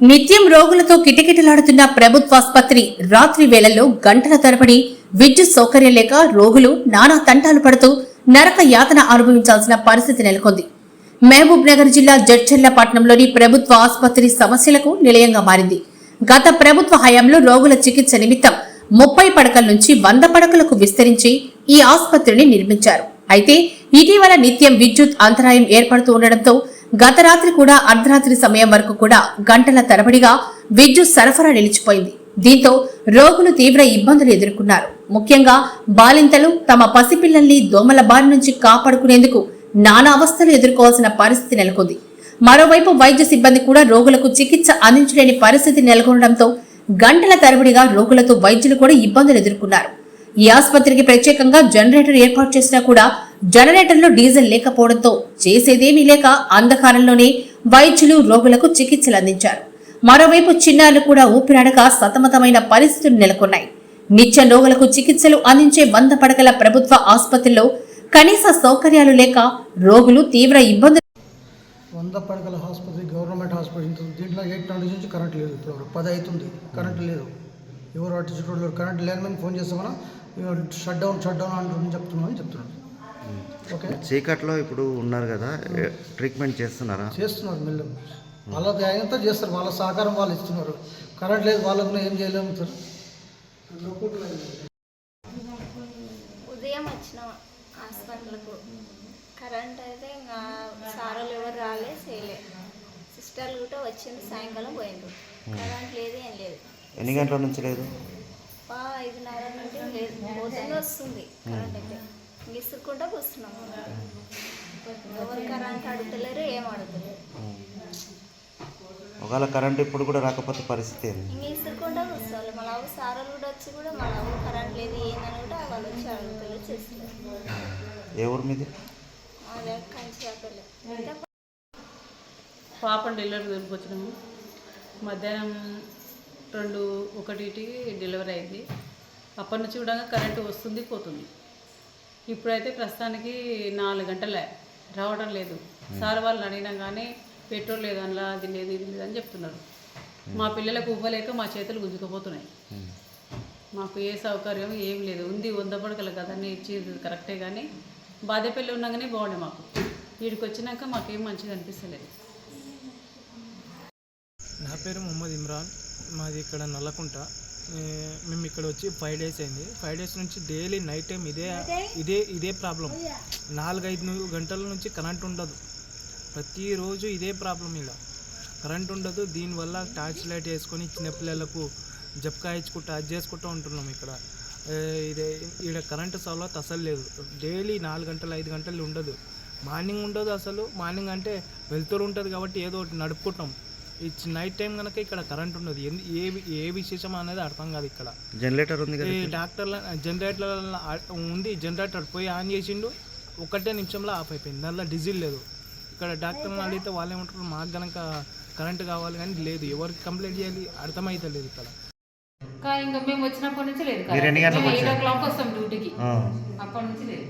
నిత్యం రోగులతో కిటకిటలాడుతున్న ప్రభుత్వాసుపత్రి రాత్రి వేళల్లో గంటల తరబడి విద్యుత్ సౌకర్యం లేక రోగులు నానా తంటాలు పడుతూ నరక యాతన అనుభవించాల్సిన పరిస్థితి నెలకొంది. మహబూబ్ నగర్ జిల్లా జడ్చెర్ల పట్టణంలోని ప్రభుత్వ ఆసుపత్రి సమస్యలకు నిలయంగా మారింది. గత ప్రభుత్వ హయాంలో రోగుల చికిత్స నిమిత్తం ముప్పై పడకల నుంచి వంద పడకలకు విస్తరించి ఈ ఆసుపత్రిని నిర్మించారు. అయితే ఇటీవల నిత్యం విద్యుత్ అంతరాయం ఏర్పడుతూ ఉండడంతో గత రాత్రి కూడా అర్ధరాత్రి సమయం వరకు కూడా గంటల తరబడిగా విద్యుత్ సరఫరా నిలిచిపోయింది. దీంతో రోగులు తీవ్ర ఇబ్బందులు ఎదుర్కొన్నారు. ముఖ్యంగా బాలింతలు తమ పసిపిల్లల్ని దోమల బారి నుంచి కాపాడుకునేందుకు నానా అవస్థలు ఎదుర్కోవాల్సిన పరిస్థితి నెలకొంది. మరోవైపు వైద్య సిబ్బంది కూడా రోగులకు చికిత్స అందించలేని పరిస్థితి నెలకొనడంతో గంటల తరబడిగా రోగులతో వైద్యులు కూడా ఇబ్బందులు ఎదుర్కొన్నారు. ఈ ఆసుపత్రికి ప్రత్యేకంగా జనరేటర్ ఏర్పాటు చేసినా కూడా జనరేటర్లు డీజిల్ లేకపోవడంతో చేసేదేమీ లేక అంధకారంలోనే వైద్యులు రోగులకు చికిత్సలు అందించారు. మరోవైపు చిన్నారులు కూడా ఊపిరాడక సతమతమైన పరిస్థితులు నెలకొన్నాయి. నిత్యం రోగులకు చికిత్సలు అందించే వంద పడకల ప్రభుత్వ ఆసుపత్రిలో కనీస సౌకర్యాలు లేక రోగులు తీవ్ర ఇబ్బందులు వంద పడకల హాస్పిటల్ గవర్నమెంట్ హాస్పిటల్ దీంట్లో ఎయిట్ ట్వంటీ నుంచి కరెంట్ లేదు. ఇప్పుడు పది అవుతుంది. కరెంట్ లేదు. ఎవరు అటు చుట్టూ కరెంట్ లేని ఫోన్ చేస్తామన్నా షట్ డౌన్ షట్ డౌన్ అని చెప్తున్నామని చెప్తున్నాడు చీకట్లో ఇప్పుడు ఉన్నారు కదా ట్రీట్మెంట్ చేస్తున్నారా? చేస్తున్నారు మెల్లగా వాళ్ళది అయినంత చేస్తారు వాళ్ళ సహకారం వాళ్ళు ఇస్తున్నారు. కరెంట్ లేదు వాళ్ళకు ఏం చేయలేము సార్. ఉదయం వచ్చినాం హాస్పిటల్కు. కరెంట్ అయితే ఇంకా సారోలు ఎవరు రాలే చేయలే. సిస్టర్లు కూడా వచ్చింది సాయంకాలం పోయిండ్రు. కరెంట్ లేదు ఏం లేదు. ఎన్ని గంటల నుంచి లేదు? ఐదున్నర నుండి లేదు. వస్తుంది కరెంట్ అయితే. ఇంక ఇసురుకుంటా కూర్చున్నాం. ఎవరు కరెంట్ అడుగుతలేరు ఏం అడుగుతలేరు. ఒకవేళ కరెంట్ ఇప్పుడు కూడా రాకపోతే పరిస్థితి ఏంది? ఇంక ఇసురుకుంటా కూర్చోవాలి. మళ్ళీ అవి సారోలు కూడా వచ్చి కూడా మళ్ళీ అవి కరెంట్ లేదు ఏందని కూడా వాళ్ళు వచ్చి అడుగుతలేరు చేస్తారు ఏ ఊరు మీది? కంచి పాపను డెలివరీ దొరికొచ్చినాము మధ్యాహ్నం రెండు ఒకటికి డెలివరీ అయింది. అప్పటి నుంచి కూడా కరెంటు వస్తుంది పోతుంది. ఇప్పుడైతే ప్రస్తుతానికి నాలుగు గంటలే. రావడం లేదు. సార్ వాళ్ళని అడిగినా కానీ పెట్రోల్ లేదు అందులో అది లేదు ఇది లేదు అని చెప్తున్నారు. మా పిల్లలకు ఇవ్వలేక మా చేతులు గుంజుకుపోతున్నాయి. మాకు ఏ సౌకర్యం ఏం లేదు. ఉంది వంద పడకలు కదన్నీ ఇచ్చేది కరెక్టే కానీ బాధపల్లి ఉన్నాగానే బాగుండే మాకు. వీడికి వచ్చినాక మాకేం మంచిగా అనిపిస్తలేదు. నా పేరు మొహమ్మద్ ఇమ్రాన్. మాది ఇక్కడ నల్లకుంట. మేము ఇక్కడ వచ్చి ఫైవ్ డేస్ అయింది. ఫైవ్ డేస్ నుంచి డైలీ నైట్ టైం ఇదే ఇదే ఇదే ప్రాబ్లం నాలుగైదు గంటల నుంచి కరెంట్ ఉండదు. ప్రతిరోజు ఇదే ప్రాబ్లం ఇలా కరెంట్ ఉండదు. దీనివల్ల టార్చ్ లైట్ వేసుకొని చిన్నపిల్లలకు జప్కా ఇచ్చుకుంటూ అది చేసుకుంటూ ఉంటున్నాం ఇక్కడ. ఇదే ఇక్కడ కరెంటు సౌలత్ అసలు లేదు. డైలీ నాలుగు గంటలు ఐదు గంటలు ఉండదు. మార్నింగ్ ఉండదు అసలు. మార్నింగ్ అంటే వెళ్తూరు ఉంటుంది కాబట్టి ఏదో ఒకటి నడుపుకుంటాం. ఈ నైట్ టైం కనుక ఇక్కడ కరెంట్ ఉండదు. ఎందు- ఏ ఏ విశేషం అనేది అర్థం కాదు ఇక్కడ. జనరేటర్ ఉంది కదా ఈ డాక్టర్ల జనరేటర్ ఉంది జనరేటర్ పోయి ఆన్ చేసిండు ఒకటే నిమిషంలో ఆఫ్ అయిపోయింది. దాంట్లో డీజిల్ లేదు. ఇక్కడ డాక్టర్ని అడిగితే వాళ్ళు ఏమంటారు మాకు కనుక కరెంట్ కావాలి కానీ లేదు. ఎవరికి కంప్లైంట్ చేయాలి అర్థమైతలేదు ఇక్కడ. ఇంకా మేము వచ్చినప్పటి నుంచి లేదు ఎయిట్ ఓ? క్లాక్ వస్తాం డ్యూటీకి. ఆ. అప్పటి నుంచి లేదు.